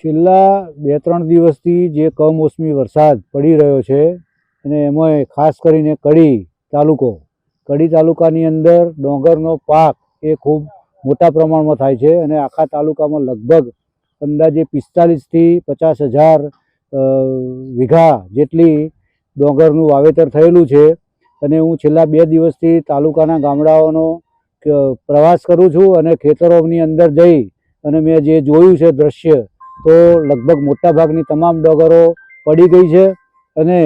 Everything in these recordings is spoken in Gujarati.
છેલ્લા બે ત્રણ દિવસથી જે કમોસમી વરસાદ પડી રહ્યો છે અને એમાંય ખાસ કરીને કડી તાલુકો. કડી તાલુકાની અંદર ડોંગરનો પાક એ ખૂબ મોટા પ્રમાણમાં થાય છે અને આખા તાલુકામાં લગભગ અંદાજે પિસ્તાલીસથી પચાસ હજાર વીઘા જેટલી ડોંગરનું વાવેતર થયેલું છે. અને હું છેલ્લા બે દિવસથી તાલુકાના ગામડાઓનો પ્રવાસ કરું છું અને ખેતરોની અંદર જઈ અને મેં જે જોયું છે દ્રશ્ય તો લગભગ મોટાભાગની તમામ ડોગરો પડી ગઈ છે અને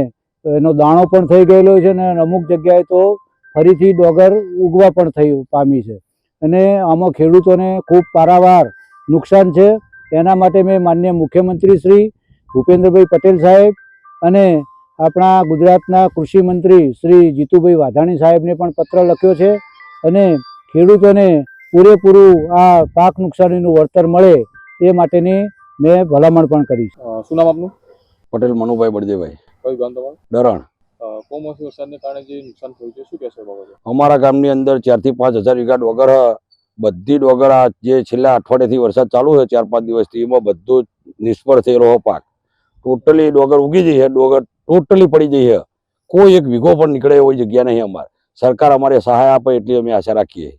એનો દાણો પણ થઈ ગયેલો છે અને અમુક જગ્યાએ તો ફરીથી ડોગર ઉગવા પણ થઈ પામી છે. અને આમાં ખેડૂતોને ખૂબ પારાવાર નુકસાન છે. એના માટે મેં માન્ય મુખ્યમંત્રી શ્રી ભૂપેન્દ્રભાઈ પટેલ સાહેબ અને આપણા ગુજરાતના કૃષિ મંત્રી શ્રી જીતુભાઈ વાઘાણી સાહેબને પણ પત્ર લખ્યો છે અને ખેડૂતોને પૂરેપૂરું આ પાક નુકસાનીનું વળતર મળે એ માટેની મેં ભલામણ પણ કરી છે. શું નામ આપનું? પટેલ મનુભાઈ બળદેભાઈ કયું ગામ તમારું? ડરણ કમોસમી વરસાદને કારણે જે નુકસાન થયું છે શું કહેશો બાબતે? અમારા ગામની અંદર ચારથી પાંચ હજાર વીઘા ડોગર બધી ડોગર આ જે છેલ્લા અઠવાડિયાથી વરસાદ ચાલુ છે ચાર પાંચ દિવસથી એમાં બધું જ નિષ્ફળ થયેલો હો પાક. ટોટલી ડોગર ઉગી જઈ છે ડોગર ટોટલી પડી જઈ છે. કોઈ એક વીઘો પણ નીકળે એવી જગ્યા નહીં અમારે. સરકાર અમારે સહાય આપે એટલી અમે આશા રાખીએ.